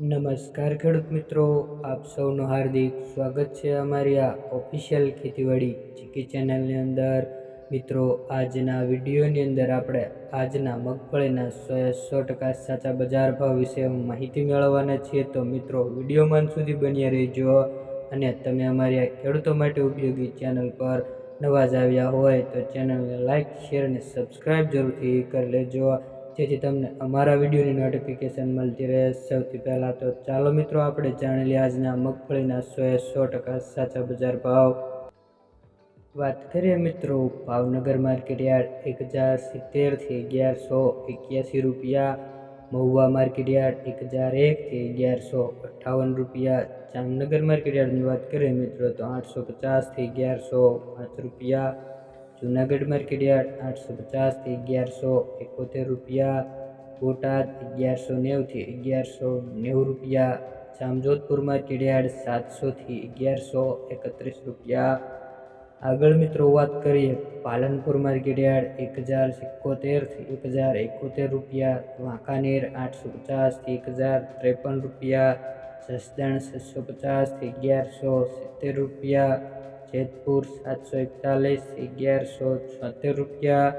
નમસ્કાર ખેડૂત મિત્રો, આપ સૌનું હાર્દિક સ્વાગત છે અમારી આ ઓફિશિયલ ખેતીવાડી ચીકી ચેનલની અંદર. મિત્રો, આજના વિડીયોની અંદર આપણે આજના મગફળીના સો સો ટકા સાચા બજાર ભાવ વિશે માહિતી મેળવવાના છીએ. તો મિત્રો વિડીયોમાં સુધી બન્યા રહેજો અને તમે અમારી આ ખેડૂતો માટે ઉપયોગી ચેનલ પર નવા જ આવ્યા હોય તો ચેનલને લાઇક શેર અને સબસ્ક્રાઈબ જરૂરથી કરી લેજો. જેથી તમને અમારા વિડીયોની નોટિફિકેશન મળતી રહે. સૌથી પહેલાં તો ચાલો મિત્રો, આપણે જાણી લઈએ આજના મગફળીના સો એ સો ટકા સાચા બજાર ભાવ. વાત કરીએ મિત્રો, ભાવનગર માર્કેટ યાર્ડ એક હજાર સિત્તેરથી અગિયારસો એક્યાસી રૂપિયા. મહુવા માર્કેટ યાર્ડ એક હજાર એકથી અગિયારસો અઠ્ઠાવન રૂપિયા. જામનગર માર્કેટ યાર્ડની વાત કરીએ મિત્રો, તો આઠસો પચાસથી અગિયારસો પાંચ રૂપિયા. જૂનાગઢ માર્કેટ યાર્ડ આઠસો પચાસથી અગિયારસો એકોતેર રૂપિયા, બોટાદ અગિયારસો નેવુંથી અગિયારસો નેવું રૂપિયા, જામજોધપુર માર્કેટ યાર્ડ સાતસોથી અગિયારસો એકત્રીસ રૂપિયા. આગળ મિત્રો વાત કરીએ પાલનપુર માર્કેટ યાર્ડ એક હજાર સિત્તોતેરથી એક હજાર એકોતેર રૂપિયા, વાંકાનેર આઠસો પચાસથી એક હજાર ત્રેપન રૂપિયા, જસદણ છસો પચાસથી અગિયારસો સિત્તેર રૂપિયા જેતપુર સાતસો એકતાલીસ, અગિયારસો છોતેર રૂપિયા.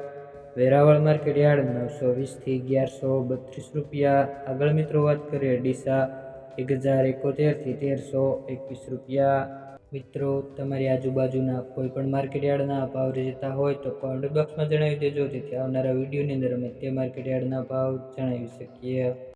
વેરાવળ માર્કેટ યાર્ડ નવસો વીસથી અગિયારસો બત્રીસ રૂપિયા. આગળ મિત્રો વાત કરીએ ડીસા એક હજાર એકોતેરથી તેરસો એકવીસ રૂપિયા. મિત્રો, તમારી આજુબાજુના કોઈ પણ માર્કેટ યાર્ડના ભાવ રહેતા હોય તો કોમેન્ટ બોક્સમાં જણાવી દેજો, જેથી આવનારા વિડીયોની અંદર અમે તે માર્કેટ યાર્ડના ભાવ જણાવી શકીએ.